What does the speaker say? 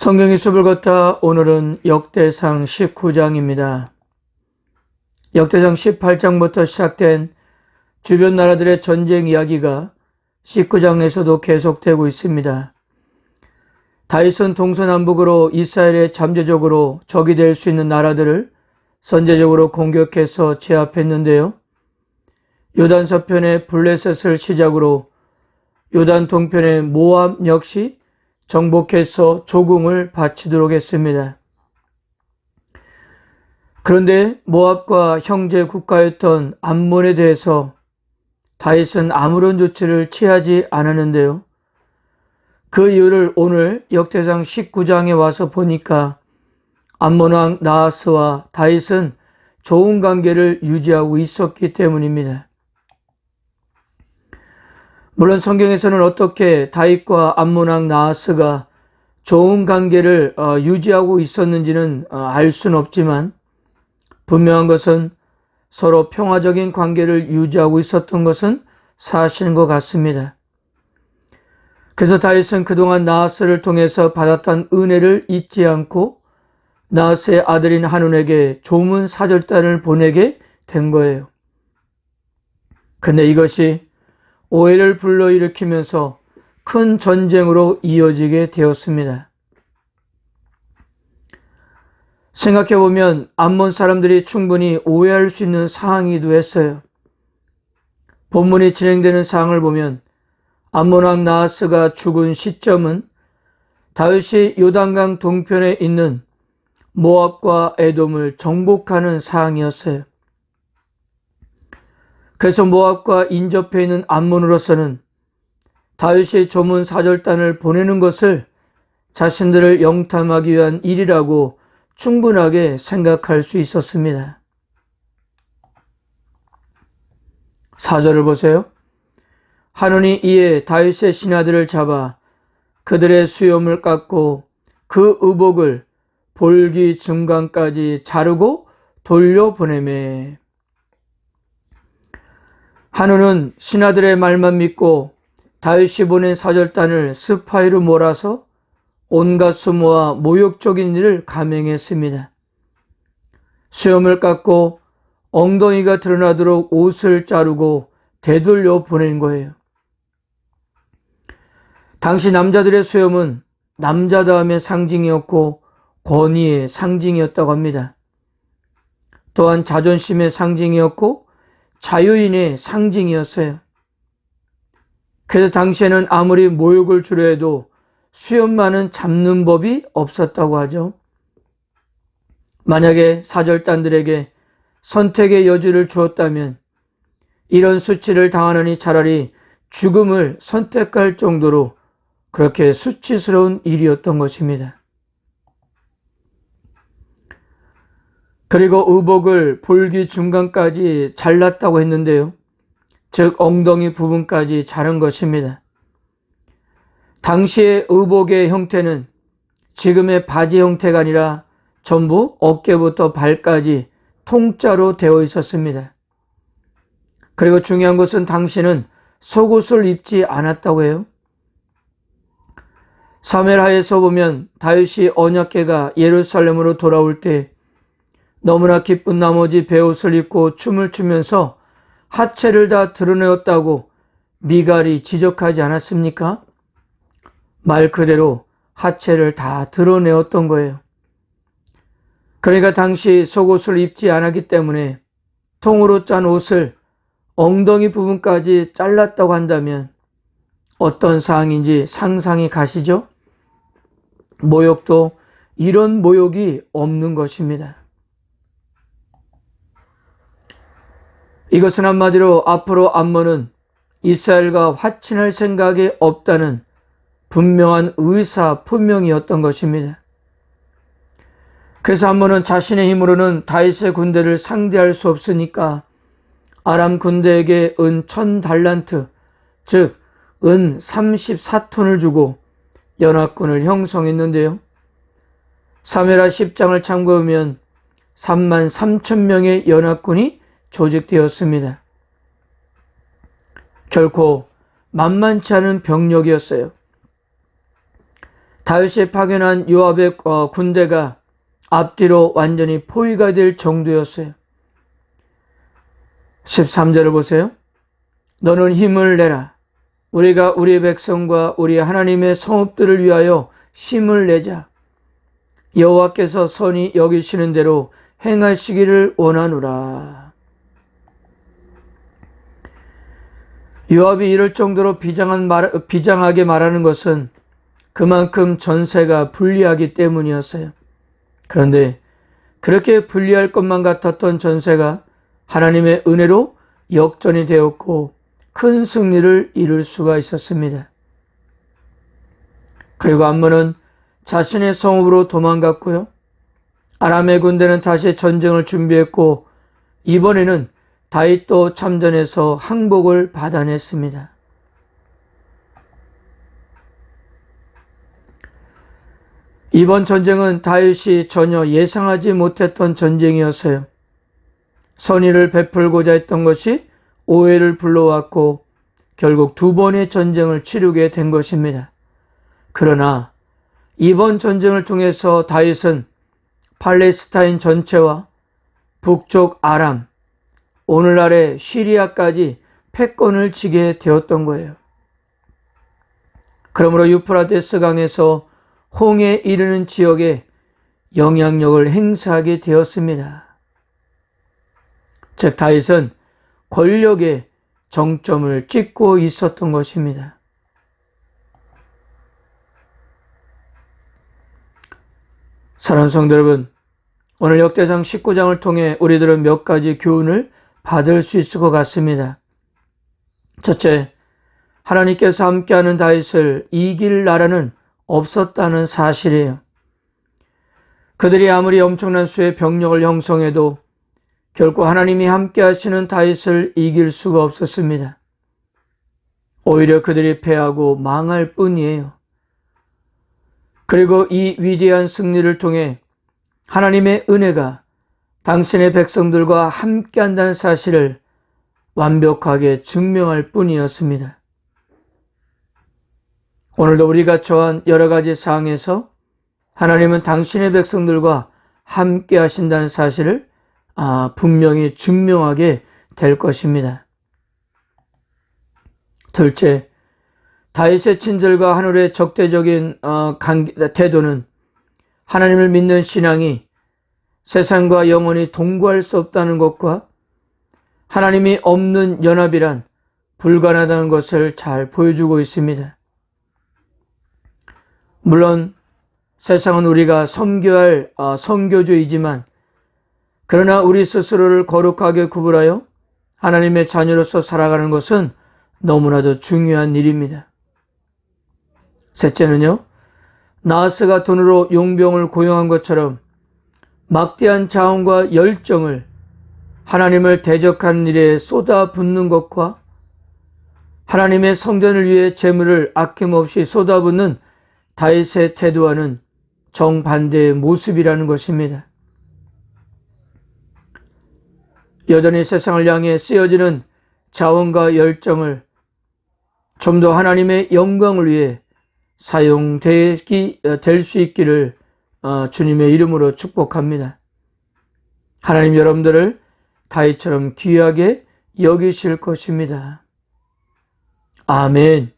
성경의 숲을 걷다 오늘은 역대상 19장입니다. 역대상 18장부터 시작된 주변 나라들의 전쟁 이야기가 19장에서도 계속되고 있습니다. 다윗은 동서남북으로 이스라엘의 잠재적으로 적이 될 수 있는 나라들을 선제적으로 공격해서 제압했는데요. 요단 서편의 블레셋을 시작으로 요단 동편의 모압 역시 정복해서 조공을 바치도록 했습니다. 그런데 모압과 형제 국가였던 암몬에 대해서 다윗은 아무런 조치를 취하지 않았는데요. 그 이유를 오늘 역대상 19장에 와서 보니까 암몬 왕 나하스와 다윗은 좋은 관계를 유지하고 있었기 때문입니다. 물론 성경에서는 어떻게 다윗과 암몬 왕 나하스가 좋은 관계를 어, 유지하고 있었는지는 어, 알 수는 없지만 분명한 것은 서로 평화적인 관계를 유지하고 있었던 것은 사실인 것 같습니다. 그래서 다윗은 그동안 나하스를 통해서 받았던 은혜를 잊지 않고 나하스의 아들인 한운에게 조문 사절단을 보내게 된 거예요. 그런데 이것이 오해를 불러일으키면서 큰 전쟁으로 이어지게 되었습니다. 생각해보면 암몬 사람들이 충분히 오해할 수 있는 상황이기도 했어요. 본문이 진행되는 상황을 보면 암몬 왕 나하스가 죽은 시점은 다윗이 요단강 동편에 있는 모압과 에돔을 정복하는 상황이었어요. 그래서 모압과 인접해 있는 암몬으로서는 다윗이 조문 사절단을 보내는 것을 자신들을 영탐하기 위한 일이라고 충분하게 생각할 수 있었습니다. 사절을 보세요. 하느니 이에 다윗의 신하들을 잡아 그들의 수염을 깎고 그 의복을 볼기 중간까지 자르고 돌려보내매 한우는 신하들의 말만 믿고 다윗이 보낸 사절단을 스파이로 몰아서 온갖 수모와 모욕적인 일을 감행했습니다. 수염을 깎고 엉덩이가 드러나도록 옷을 자르고 되돌려 보낸 거예요. 당시 남자들의 수염은 남자다움의 상징이었고 권위의 상징이었다고 합니다. 또한 자존심의 상징이었고 자유인의 상징이었어요. 그래서 당시에는 아무리 모욕을 주려 해도 수염만은 잡는 법이 없었다고 하죠. 만약에 사절단들에게 선택의 여지를 주었다면 이런 수치를 당하느니 차라리 죽음을 선택할 정도로 그렇게 수치스러운 일이었던 것입니다. 그리고 의복을 볼기 중간까지 잘랐다고 했는데요. 즉 엉덩이 부분까지 자른 것입니다. 당시의 의복의 형태는 지금의 바지 형태가 아니라 전부 어깨부터 발까지 통짜로 되어 있었습니다. 그리고 중요한 것은 당신은 속옷을 입지 않았다고 해요. 사멜하에서 보면 다윗이 언약계가 예루살렘으로 돌아올 때 너무나 기쁜 나머지 배옷을 입고 춤을 추면서 하체를 다 드러내었다고 미갈이 지적하지 않았습니까? 말 그대로 하체를 다 드러내었던 거예요. 그러니까 당시 속옷을 입지 않았기 때문에 통으로 짠 옷을 엉덩이 부분까지 잘랐다고 한다면 어떤 상황인지 상상이 가시죠? 모욕도 이런 모욕이 없는 것입니다. 이것은 한마디로 앞으로 암몬은 이스라엘과 화친할 생각이 없다는 분명한 의사 분명이었던 것입니다. 그래서 암몬은 자신의 힘으로는 다윗의 군대를 상대할 수 없으니까 아람 군대에게 은 천 달란트, 즉, 은 34톤을 주고 연합군을 형성했는데요. 사메라 10장을 참고하면 3만 3천 명의 연합군이 조직되었습니다. 결코 만만치 않은 병력이었어요. 다윗이 파견한 요압의 어, 군대가 앞뒤로 완전히 포위가 될 정도였어요. 13절을 보세요. 너는 힘을 내라. 우리가 우리 백성과 우리 하나님의 성읍들을 위하여 힘을 내자. 여호와께서 선이 여기시는 대로 행하시기를 원하노라. 요압이 이럴 정도로 비장한 말, 비장하게 말하는 것은 그만큼 전세가 불리하기 때문이었어요. 그런데 그렇게 불리할 것만 같았던 전세가 하나님의 은혜로 역전이 되었고 큰 승리를 이룰 수가 있었습니다. 그리고 암몬은 자신의 성읍으로 도망갔고요. 아람의 군대는 다시 전쟁을 준비했고 이번에는 다윗도 참전해서 항복을 받아냈습니다. 이번 전쟁은 다윗이 전혀 예상하지 못했던 전쟁이었어요. 선의를 베풀고자 했던 것이 오해를 불러왔고 결국 두 번의 전쟁을 치르게 된 것입니다. 그러나 이번 전쟁을 통해서 다윗은 팔레스타인 전체와 북쪽 아람, 오늘날의 시리아까지 패권을 지게 되었던 거예요. 그러므로 유프라데스 강에서 홍해 이르는 지역에 영향력을 행사하게 되었습니다. 즉 다윗은 권력의 정점을 찍고 있었던 것입니다. 사랑하는 성도 여러분, 오늘 역대상 19장을 통해 우리들은 몇 가지 교훈을 받을 수 있을 것 같습니다. 첫째, 하나님께서 함께하는 다윗을 이길 나라는 없었다는 사실이에요. 그들이 아무리 엄청난 수의 병력을 형성해도 결코 하나님이 함께 하시는 다윗을 이길 수가 없었습니다. 오히려 그들이 패하고 망할 뿐이에요. 그리고 이 위대한 승리를 통해 하나님의 은혜가 당신의 백성들과 함께 한다는 사실을 완벽하게 증명할 뿐이었습니다. 오늘도 우리가 처한 여러 가지 상황에서 하나님은 당신의 백성들과 함께 하신다는 사실을 아, 분명히 증명하게 될 것입니다. 둘째, 다윗의 친절과 하늘의 적대적인 어, 태도는 하나님을 믿는 신앙이 세상과 영원히 동거할 수 없다는 것과 하나님이 없는 연합이란 불가능하다는 것을 잘 보여주고 있습니다. 물론 세상은 우리가 섬겨할 어, 선교주이지만 그러나 우리 스스로를 거룩하게 구분하여 하나님의 자녀로서 살아가는 것은 너무나도 중요한 일입니다. 셋째는요, 나스가 돈으로 용병을 고용한 것처럼 막대한 자원과 열정을 하나님을 대적한 일에 쏟아 붓는 것과 하나님의 성전을 위해 재물을 아낌없이 쏟아붓는 다윗의 태도와는 정반대의 모습이라는 것입니다. 여전히 세상을 향해 쓰여지는 자원과 열정을 좀 더 하나님의 영광을 위해 사용될 수 있기를 어, 주님의 이름으로 축복합니다. 하나님 여러분들을 다이처럼 귀하게 여기실 것입니다. 아멘.